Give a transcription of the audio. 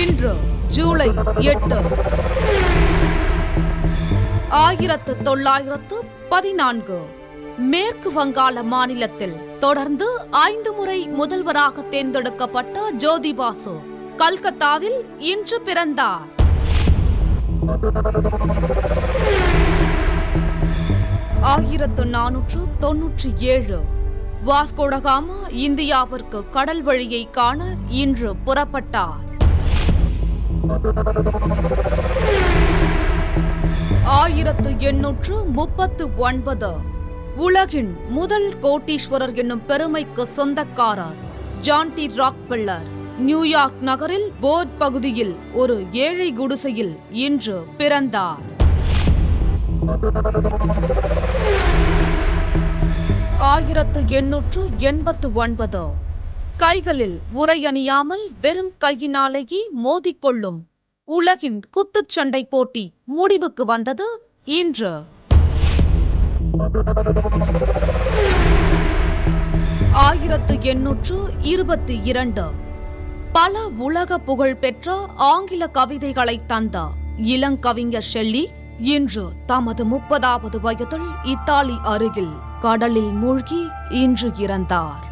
இன்று ஜூலை எட்டு. ஆயிரத்து தொள்ளாயிரத்து பதினான்கு. மேற்கு வங்காள மாநிலத்தில் தொடர்ந்து ஐந்து முறை முதல்வராக தேர்ந்தெடுக்கப்பட்ட ஜோதிபாசு கல்கத்தாவில் இன்று பிறந்தார். ஆயிரத்து நானூற்று தொன்னூற்றி ஏழு. வாஸ்கோடகாமா இந்தியாவிற்கு கடல் வழியை காண இன்று புறப்பட்டார். ஆயிரத்து எண்ணூற்று முப்பத்து ஒன்பது. உலகின் முதல் கோட்டீஸ்வரர் என்னும் பெருமைக்கு சொந்தக்காரர் John D Rock Rockefeller. New York நகரில் போர்ட் பகுதியில் ஒரு ஏழை குடிசையில் இன்று பிறந்தார். ஆயிரத்து எண்ணூற்று எண்பத்து ஒன்பது. கைகளில் உரை அணியாமல் வெறும் கையினாலேயே மோதிக்கொள்ளும் உலகின் குத்துச்சண்டை போட்டி முடிவுக்கு வந்தது இன்று. ஆயிரத்து எண்ணூற்று இருபத்தி இரண்டு. பல உலக புகழ் பெற்ற ஆங்கில கவிதைகளை தந்த இளங்கவிஞர் ஷெல்லி இன்று தமது முப்பதாவது வயதில் இத்தாலி அருகில் கடலில் மூழ்கி இன்று இறந்தார்.